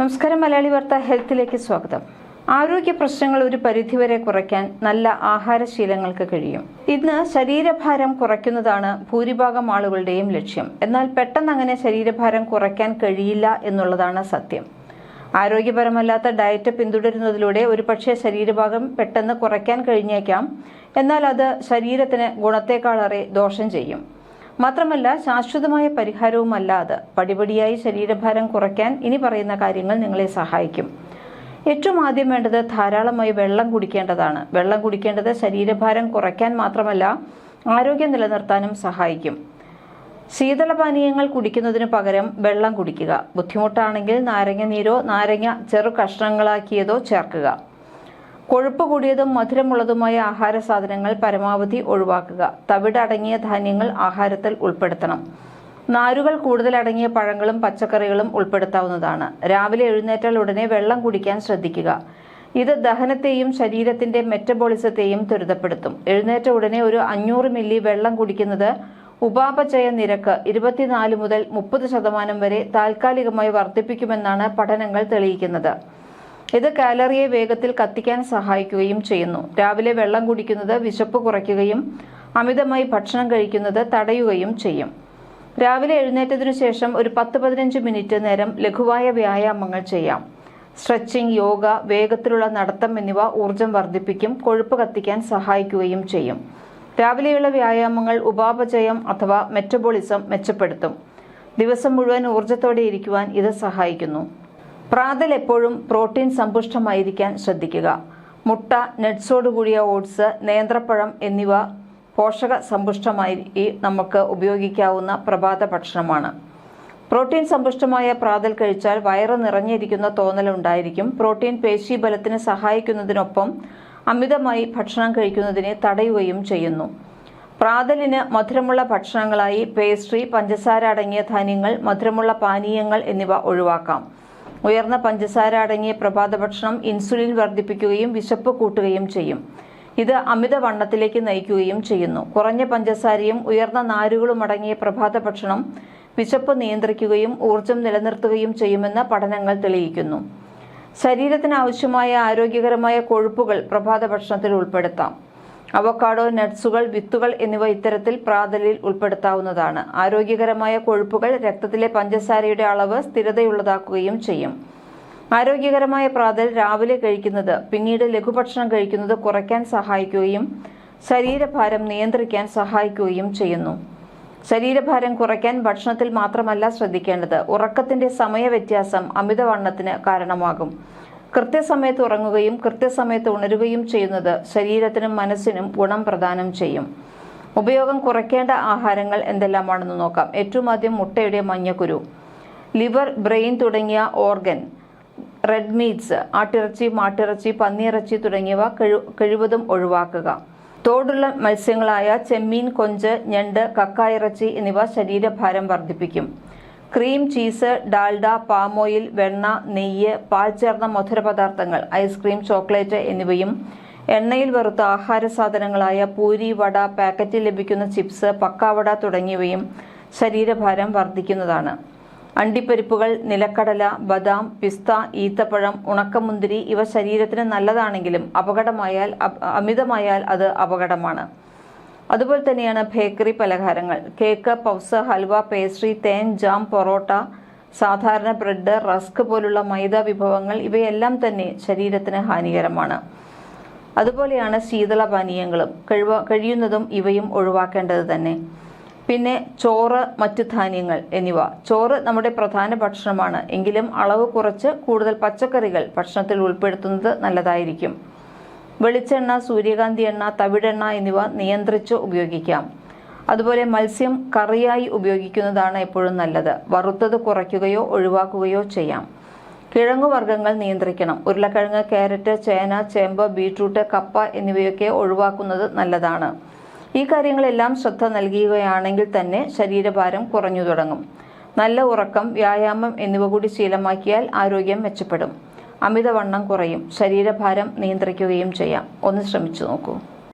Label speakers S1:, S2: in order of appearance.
S1: നമസ്കാരം മലയാളി വാർത്ത ഹെൽത്തിലേക്ക് സ്വാഗതം. ആരോഗ്യ പ്രശ്നങ്ങൾ ഒരു പരിധിവരെ കുറയ്ക്കാൻ നല്ല ആഹാരശീലങ്ങൾക്ക് കഴിയും. ഇന്ന് ശരീരഭാരം കുറയ്ക്കുന്നതാണ് ഭൂരിഭാഗം ആളുകളുടെയും ലക്ഷ്യം. എന്നാൽ പെട്ടെന്ന് അങ്ങനെ ശരീരഭാരം കുറയ്ക്കാൻ കഴിയില്ല എന്നുള്ളതാണ് സത്യം. ആരോഗ്യപരമല്ലാത്ത ഡയറ്റ് പിന്തുടരുന്നതിലൂടെ ഒരുപക്ഷെ ശരീരഭാഗം പെട്ടെന്ന് കുറയ്ക്കാൻ കഴിഞ്ഞേക്കാം. എന്നാൽ അത് ശരീരത്തിന് ഗുണത്തേക്കാളേറെ ദോഷം ചെയ്യും. മാത്രമല്ല ശാശ്വതമായ പരിഹാരവുമല്ല അത്. പടിപടിയായി ശരീരഭാരം കുറയ്ക്കാൻ ഇനി പറയുന്ന കാര്യങ്ങൾ നിങ്ങളെ സഹായിക്കും. ഏറ്റവും ആദ്യം വേണ്ടത് ധാരാളമായി വെള്ളം കുടിക്കേണ്ടതാണ്. വെള്ളം കുടിക്കേണ്ടത് ശരീരഭാരം കുറയ്ക്കാൻ മാത്രമല്ല ആരോഗ്യം നിലനിർത്താനും സഹായിക്കും. ശീതളപാനീയങ്ങൾ കുടിക്കുന്നതിന് പകരം വെള്ളം കുടിക്കുക. ബുദ്ധിമുട്ടാണെങ്കിൽ നാരങ്ങ നീരോ നാരങ്ങ ചെറു കഷ്ണങ്ങളാക്കിയതോ ചേർക്കുക. കൊഴുപ്പ് കൂടിയതും മധുരമുള്ളതുമായ ആഹാര സാധനങ്ങൾ പരമാവധി ഒഴിവാക്കുക. തവിടടങ്ങിയ ധാന്യങ്ങൾ ആഹാരത്തിൽ ഉൾപ്പെടുത്തണം. നാരുകൾ കൂടുതലടങ്ങിയ പഴങ്ങളും പച്ചക്കറികളും ഉൾപ്പെടുത്താവുന്നതാണ്. രാവിലെ എഴുന്നേറ്റാൽ ഉടനെ വെള്ളം കുടിക്കാൻ ശ്രദ്ധിക്കുക. ഇത് ദഹനത്തെയും ശരീരത്തിന്റെ മെറ്റബോളിസത്തെയും ത്വരിതപ്പെടുത്തും. എഴുന്നേറ്റ ഉടനെ ഒരു അഞ്ഞൂറ് മില്ലി വെള്ളം കുടിക്കുന്നത് ഉപാപചയ നിരക്ക് ഇരുപത്തിനാല് മുതൽ മുപ്പത് ശതമാനം വരെ താൽക്കാലികമായി വർദ്ധിപ്പിക്കുമെന്നാണ് പഠനങ്ങൾ തെളിയിക്കുന്നത്. ഇത് കാലറിയെ വേഗത്തിൽ കത്തിക്കാൻ സഹായിക്കുകയും ചെയ്യുന്നു. രാവിലെ വെള്ളം കുടിക്കുന്നത് വിശപ്പ് കുറയ്ക്കുകയും അമിതമായി ഭക്ഷണം കഴിക്കുന്നത് തടയുകയും ചെയ്യും. രാവിലെ എഴുന്നേറ്റതിനു ശേഷം ഒരു പത്ത് പതിനഞ്ച് മിനിറ്റ് നേരം ലഘുവായ വ്യായാമങ്ങൾ ചെയ്യാം. സ്ട്രെച്ചിങ് യോഗ വേഗത്തിലുള്ള നടത്തം എന്നിവ ഊർജം വർദ്ധിപ്പിക്കും കൊഴുപ്പ് കത്തിക്കാൻ സഹായിക്കുകയും ചെയ്യും. രാവിലെയുള്ള വ്യായാമങ്ങൾ ഉപാപചയം അഥവാ മെറ്റബോളിസം മെച്ചപ്പെടുത്തും. ദിവസം മുഴുവൻ ഊർജത്തോടെ ഇരിക്കുവാൻ ഇത് സഹായിക്കുന്നു. പ്രാതൽ എപ്പോഴും പ്രോട്ടീൻ സമ്പുഷ്ടമായിരിക്കാൻ ശ്രദ്ധിക്കുക. മുട്ട നട്ട്സോട് കൂടിയ ഓട്സ് നേന്ത്രപ്പഴം എന്നിവ പോഷക സമ്പുഷ്ടമായി നമുക്ക് ഉപയോഗിക്കാവുന്ന പ്രഭാത ഭക്ഷണമാണ്. പ്രോട്ടീൻ സമ്പുഷ്ടമായ പ്രാതൽ കഴിച്ചാൽ വയറ് നിറഞ്ഞിരിക്കുന്ന തോന്നലുണ്ടായിരിക്കും പ്രോട്ടീൻ പേശി ബലത്തിന് സഹായിക്കുന്നതിനൊപ്പം അമിതമായി ഭക്ഷണം കഴിക്കുന്നതിനെ തടയുകയും ചെയ്യുന്നു. പ്രാതലിന് മധുരമുള്ള ഭക്ഷണങ്ങളായി പേസ്ട്രി പഞ്ചസാര അടങ്ങിയ ധാന്യങ്ങൾ മധുരമുള്ള പാനീയങ്ങൾ എന്നിവ ഒഴിവാക്കാം. ഉയർന്ന പഞ്ചസാര അടങ്ങിയ പ്രഭാത ഭക്ഷണം ഇൻസുലിൻ വർദ്ധിപ്പിക്കുകയും വിശപ്പ് കൂട്ടുകയും ചെയ്യും. ഇത് അമിതവണ്ണത്തിലേക്ക് നയിക്കുകയും ചെയ്യുന്നു. കുറഞ്ഞ പഞ്ചസാരയും ഉയർന്ന നാരുകളും അടങ്ങിയ പ്രഭാത ഭക്ഷണം വിശപ്പ് നിയന്ത്രിക്കുകയും ഊർജം നിലനിർത്തുകയും ചെയ്യുമെന്ന് പഠനങ്ങൾ തെളിയിക്കുന്നു. ശരീരത്തിന് ആവശ്യമായ ആരോഗ്യകരമായ കൊഴുപ്പുകൾ പ്രഭാത ഭക്ഷണത്തിൽ ഉൾപ്പെടുത്താം. അവക്കാഡോ നട്സുകൾ വിത്തുകൾ എന്നിവ ഇത്തരത്തിൽ പ്രാതലിൽ ഉൾപ്പെടുത്താവുന്നതാണ്. ആരോഗ്യകരമായ കൊഴുപ്പുകൾ രക്തത്തിലെ പഞ്ചസാരയുടെ അളവ് സ്ഥിരതയുള്ളതാക്കുകയും ചെയ്യും. ആരോഗ്യകരമായ പ്രാതൽ രാവിലെ കഴിക്കുന്നത് പിന്നീട് ലഘുഭക്ഷണം കഴിക്കുന്നത് കുറയ്ക്കാൻ സഹായിക്കുകയും ശരീരഭാരം നിയന്ത്രിക്കാൻ സഹായിക്കുകയും ചെയ്യുന്നു. ശരീരഭാരം കുറയ്ക്കാൻ ഭക്ഷണത്തിൽ മാത്രമല്ല ശ്രദ്ധിക്കേണ്ടത്. ഉറക്കത്തിന്റെ സമയവ്യത്യാസം അമിതവണ്ണത്തിന് കാരണമാകും. കൃത്യസമയത്ത് ഉറങ്ങുകയും കൃത്യസമയത്ത് ഉണരുകയും ചെയ്യുന്നത് ശരീരത്തിനും മനസ്സിനും ഗുണം പ്രദാനം ചെയ്യും. ഉപയോഗം കുറയ്ക്കേണ്ട ആഹാരങ്ങൾ എന്തെല്ലാമാണെന്ന് നോക്കാം. ഏറ്റവും ആദ്യം മുട്ടയുടെ മഞ്ഞക്കുരു ലിവർ ബ്രെയിൻ തുടങ്ങിയ ഓർഗൻ റെഡ് മീറ്റ്സ് ആട്ടിറച്ചി മാട്ടിറച്ചി പന്നിയിറച്ചി തുടങ്ങിയവ കഴു കഴിവതും ഒഴിവാക്കുക. തോടുള്ള മത്സ്യങ്ങളായ ചെമ്മീൻ കൊഞ്ച് ഞണ്ട് കക്കായിറച്ചി എന്നിവ ശരീരഭാരം വർദ്ധിപ്പിക്കും. Cream cheese Dalda palm oil വെണ്ണ നെയ്യ് പാൽ ചേർന്ന മധുരപദാർത്ഥങ്ങൾ ഐസ്ക്രീം ചോക്ലേറ്റ് എന്നിവയും എണ്ണയിൽ വെറുത്ത ആഹാര സാധനങ്ങളായ പൂരി വട പാക്കറ്റിൽ ലഭിക്കുന്ന ചിപ്സ് പക്കാവട തുടങ്ങിയവയും ശരീരഭാരം വർദ്ധിക്കുന്നതാണ്. അണ്ടിപ്പരിപ്പുകൾ നിലക്കടല ബദാം പിസ്ത ഈത്തപ്പഴം ഉണക്കമുന്തിരി ഇവ ശരീരത്തിന് നല്ലതാണെങ്കിലും അപകടമായാൽ അമിതമായാൽ അത് അപകടമാണ്. അതുപോലെ തന്നെയാണ് ബേക്കറി പലഹാരങ്ങൾ. കേക്ക് പൗസ് ഹൽവ പേസ്ട്രി തേൻ ജാം പൊറോട്ട സാധാരണ ബ്രെഡ് റസ്ക് പോലുള്ള മൈദ വിഭവങ്ങൾ ഇവയെല്ലാം തന്നെ ശരീരത്തിന് ഹാനികരമാണ്. അതുപോലെയാണ് ശീതള പാനീയങ്ങളും. കഴിവ കഴിയുന്നതും ഇവയും ഒഴിവാക്കേണ്ടത് തന്നെ. പിന്നെ ചോറ് മറ്റു ധാന്യങ്ങൾ എന്നിവ. ചോറ് നമ്മുടെ പ്രധാന ഭക്ഷണമാണ്. എങ്കിലും അളവ് കുറച്ച് കൂടുതൽ പച്ചക്കറികൾ ഭക്ഷണത്തിൽ ഉൾപ്പെടുത്തുന്നത് നല്ലതായിരിക്കും. വെളിച്ചെണ്ണ സൂര്യകാന്തി എണ്ണ തവിടെണ്ണ എന്നിവ നിയന്ത്രിച്ച് ഉപയോഗിക്കാം. അതുപോലെ മത്സ്യം കറിയായി ഉപയോഗിക്കുന്നതാണ് എപ്പോഴും നല്ലത്. വറുത്തത് കുറയ്ക്കുകയോ ഒഴിവാക്കുകയോ ചെയ്യാം. കിഴങ്ങുവർഗങ്ങൾ നിയന്ത്രിക്കണം. ഉരുളക്കിഴങ്ങ് ക്യാരറ്റ് ചേന ചേമ്പ് ബീട്രൂട്ട് കപ്പ എന്നിവയൊക്കെ ഒഴിവാക്കുന്നത് നല്ലതാണ്. ഈ കാര്യങ്ങളെല്ലാം ശ്രദ്ധ നൽകുകയാണെങ്കിൽ തന്നെ ശരീരഭാരം കുറഞ്ഞു തുടങ്ങും. നല്ല ഉറക്കം വ്യായാമം എന്നിവ കൂടി ശീലമാക്കിയാൽ ആരോഗ്യം മെച്ചപ്പെടും. അമിതവണ്ണം കുറയും. ശരീരഭാരം നിയന്ത്രിക്കുകയും ചെയ്യാം. ഒന്ന് ശ്രമിച്ചു നോക്കൂ.